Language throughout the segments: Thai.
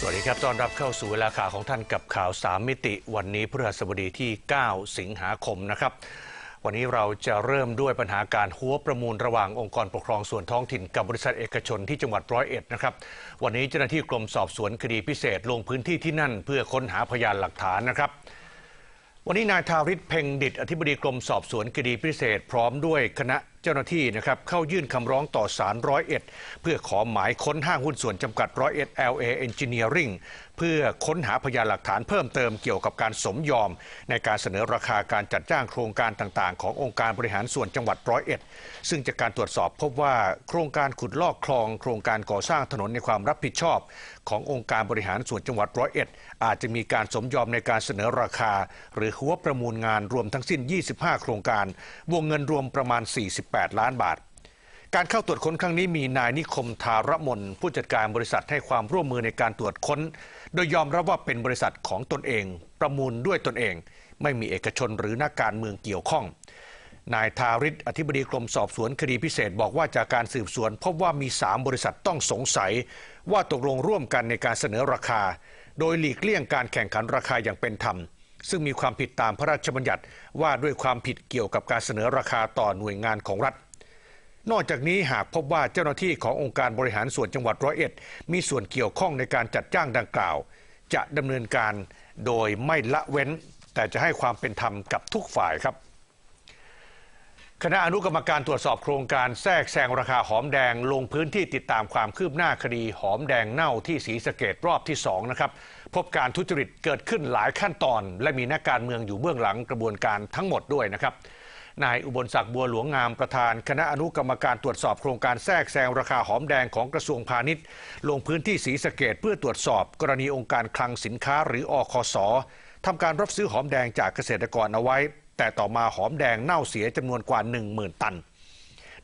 สวัสดีครับ ต้อนรับเข้าสู่เวลาข่าวของท่านกับข่าว 3 มิติ วันนี้พฤหัสบดีที่ 9 สิงหาคมนะครับ วันนี้เราจะเริ่มด้วยปัญหาการหัวประมูลระหว่างองค์กรปกครองส่วนท้องถิ่นกับบริษัทเอกชนที่จังหวัดร้อยเอ็ดนะครับ วันนี้เจ้าหน้าที่กรมสอบสวนคดีพิเศษลงพื้นที่ที่นั่น เพื่อค้นหาพยานหลักฐานนะครับวันนี้นายทาริศเพ่งดิตอธิบดีกรมสอบสวนคดีพิเศษ พร้อมด้วยคณะเจ้าหน้าที่นะครับเข้ายื่นคำร้องต่อศาลร้อยเอ็ดเพื่อขอหมายค้นห้างหุ้นส่วนจำกัดร้อยเอ็ด LA Engineering เพื่อค้นหาพยานหลักฐานเพิ่มเติมเกี่ยวกับการสมยอม ในการเสนอราคาการจัดจ้างโครงการต่างๆ ขององค์การบริหารส่วนจังหวัดร้อยเอ็ดซึ่งจากการตรวจสอบพบว่าโครงการขุดลอกคลอง โครงการก่อสร้างถนนในความรับผิดชอบ ขององค์การบริหารส่วนจังหวัดร้อยเอ็ดอาจจะมีการสมยอมในการเสนอราคา หรือหัวประมูลงานรวมทั้งสิ้น 25 โครงการ วงเงินรวมประมาณ48ล้านบาท การเข้าตรวจค้นครั้งนี้มีนายนิคมทารมนผู้จัดการบริษัทให้ความร่วมมือในการตรวจค้น โดยยอมรับว่าเป็นบริษัทของตนเอง ประมูลด้วยตนเอง ไม่มีเอกชนหรือนักการเมืองเกี่ยวข้องนายทาริศอธิบดีกรมสอบสวนคดีพิเศษบอกว่าจากการสืบสวน พบว่ามี 3 บริษัทต้องสงสัย ว่าตกลงร่วมกันในการเสนอราคา โดยหลีกเลี่ยงการแข่งขันราคาอย่างเป็นธรรม ซึ่งมีความผิดตามพระราชบัญญัติว่าด้วยความผิดเกี่ยวกับการเสนอราคาต่อหน่วยงานของรัฐ นอกจากนี้หากพบว่าเจ้าหน้าที่ขององค์การบริหารส่วนจังหวัดร้อยเอ็ด มีส่วนเกี่ยวข้องในการจัดจ้างดังกล่าว จะดำเนินการโดยไม่ละเว้น แต่จะให้ความเป็นธรรมกับทุกฝ่ายครับ คณะอนุกรรมการตรวจสอบโครงการแทรกแซงราคาหอมแดงลงพื้นที่ติดตามความคืบหน้าคดีหอมแดงเน่าที่ศรีสะเกดรอบที่ 2 นะครับ พบการทุจริตเกิดขึ้นหลายขั้นตอน และมีนักการเมืองอยู่เบื้องหลังกระบวนการทั้งหมดด้วยนะครับนายอุบลศักดิ์บัวหลวงงามประธาน คณะอนุกรรมการตรวจสอบโครงการแทรกแซงราคาหอมแดงของกระทรวงพาณิชย์ ลงพื้นที่ศรีสะเกดเพื่อตรวจสอบ กรณีองค์การคลังสินค้าหรืออคสทำการรับซื้อหอมแดงจากเกษตรกรเอาไว้ แต่ต่อมาหอมแดงเน่าเสียจำนวนกว่า 10,000 ตัน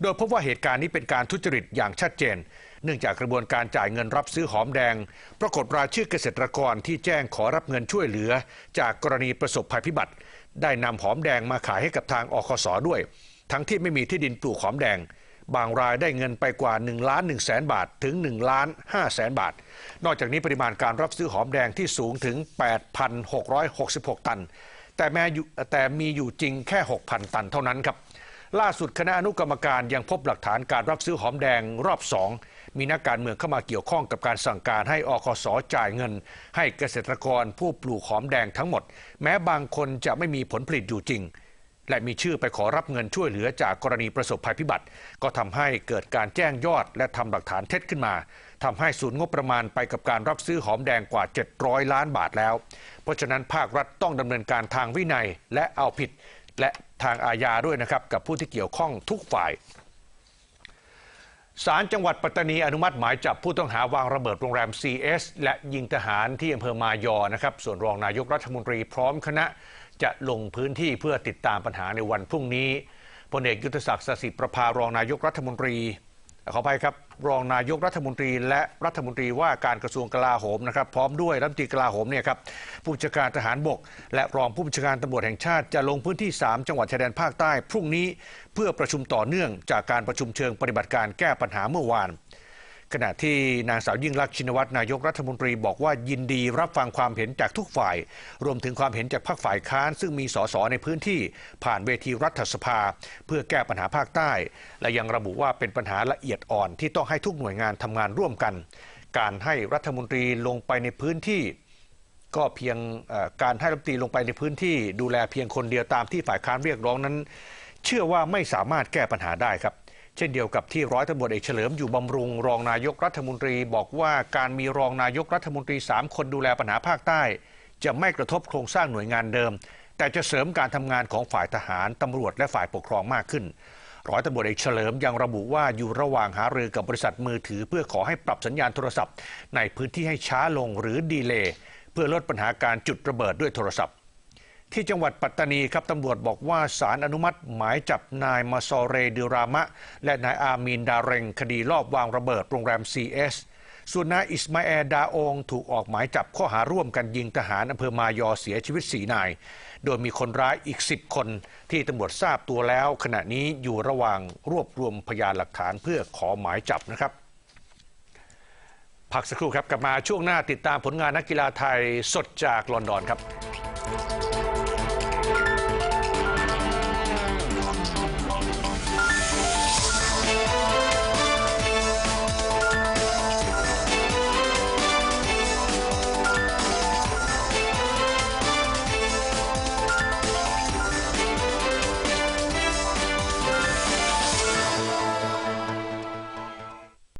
โดยพบว่าเหตุการณ์นี้เป็นการทุจริตอย่างชัดเจน เนื่องจากกระบวนการจ่ายเงินรับซื้อหอมแดง ปรากฏรายชื่อเกษตรกรที่แจ้งขอรับเงินช่วยเหลือ จากกรณีประสบภัยพิบัติ ได้นำหอมแดงมาขายให้กับทางอคสด้วย ทั้งที่ไม่มีที่ดินปลูกหอมแดงบางรายได้เงินไปกว่า1ล้าน1แสนบาทถึง1ล้าน5แสนบาท นอกจากนี้ปริมาณการรับซื้อหอมแดงที่สูงถึง 8,666 ตัน แต่แม้แต่มีอยู่จริงแค่ 6,000 ตันเท่านั้นครับ ล่าสุดคณะอนุกรรมการยังพบหลักฐานการรับซื้อหอมแดงรอบสองมีนักการเมืองเข้ามาเกี่ยวข้องกับการสั่งการให้อคสจ่ายเงิน ให้เกษตรกรผู้ปลูกหอมแดงทั้งหมด แม้บางคนจะไม่มีผลผลิตอยู่จริง และมีชื่อไปขอรับเงินช่วยเหลือจากกรณีประสบภัยพิบัติ ก็ทำให้เกิดการแจ้งยอดและทำหลักฐานเท็จขึ้นมาทำให้สูญงบประมาณไปกับการรับซื้อหอมแดงกว่า 700 ล้านบาทแล้ว เพราะฉะนั้นภาครัฐต้องดำเนินการทางวินัยและเอาผิด และทางอาญาด้วยนะครับกับผู้ที่เกี่ยวข้องทุกฝ่าย ศาลจังหวัดปัตตานีอนุมัติหมายจับผู้ต้องหาวางระเบิดโรงแรม CS และยิงทหารที่อำเภอมายอนะครับ ส่วนรองนายกรัฐมนตรีพร้อมคณะจะลงพื้นที่เพื่อติดตามปัญหาในวันพรุ่งนี้พลเอกยุทธศักดิ์สสิประภารองนายกรัฐมนตรี ขออภัยครับ รองนายกรัฐมนตรี และรัฐมนตรีว่าการกระทรวงกลาโหมนะครับ พร้อมด้วยรัฐมนตรีกลาโหมเนี่ยครับผู้บัญชาการทหารบก และรองผู้บัญชาการตำรวจแห่งชาติจะลงพื้นที่ 3 จังหวัดชายแดนภาคใต้ พรุ่งนี้เพื่อประชุมต่อเนื่องจากการประชุมเชิงปฏิบัติการแก้ปัญหาเมื่อวาน ขณะที่นางสาวยิ่งลักษณ์ชินวัตรนายกรัฐมนตรีบอกว่ายินดีรับฟังความเห็นจากทุกฝ่าย รวมถึงความเห็นจากพรรคฝ่ายค้าน ซึ่งมีสสในพื้นที่ผ่านเวทีรัฐสภา เพื่อแก้ปัญหาภาคใต้ และยังระบุว่าเป็นปัญหาละเอียดอ่อนที่ต้องให้ทุกหน่วยงานทำงานร่วมกัน การให้รัฐมนตรีลงไปในพื้นที่ก็เพียงการให้รัฐมนตรีลงไปในพื้นที่ ดูแลเพียงคนเดียวตามที่ฝ่ายค้านเรียกร้องนั้น เชื่อว่าไม่สามารถแก้ปัญหาได้ครับ เช่นเดียวกับที่ร้อยตำรวจเอกเฉลิมอยู่บำรุงรองนายกรัฐมนตรี บอกว่าการมีรองนายกรัฐมนตรี 3 คนดูแลปัญหาภาคใต้ จะไม่กระทบโครงสร้างหน่วยงานเดิม แต่จะเสริมการทำงานของฝ่ายทหารตำรวจและฝ่ายปกครองมากขึ้น ร้อยตำรวจเอกเฉลิมยังระบุว่าอยู่ระหว่างหารือกับบริษัทมือถือ เพื่อขอให้ปรับสัญญาณโทรศัพท์ ในพื้นที่ให้ช้าลงหรือดีเลย์เพื่อลดปัญหาการจุดระเบิดด้วยโทรศัพท์ ที่จังหวัดปัตตานีครับตำรวจบอกว่าสารอนุมัติหมายจับนายมาซอเรดิรามะ และนายอามีนดาเรงคดีลอบวางระเบิดโรงแรม CS ส่วนนายอิสมาแอลดาองถูกออกหมายจับข้อหาร่วมกันยิงทหารอำเภอมายอเสียชีวิตสีนาย โดยมีคนร้ายอีก 10 คนที่ตำรวจทราบตัวแล้ว ขณะนี้อยู่ระหว่างรวบรวมพยานหลักฐานเพื่อขอหมายจับนะครับพักสักครู่ครับกลับมาช่วงหน้าติดตามผลงานนักกีฬาไทยสดจากลอนดอนครับ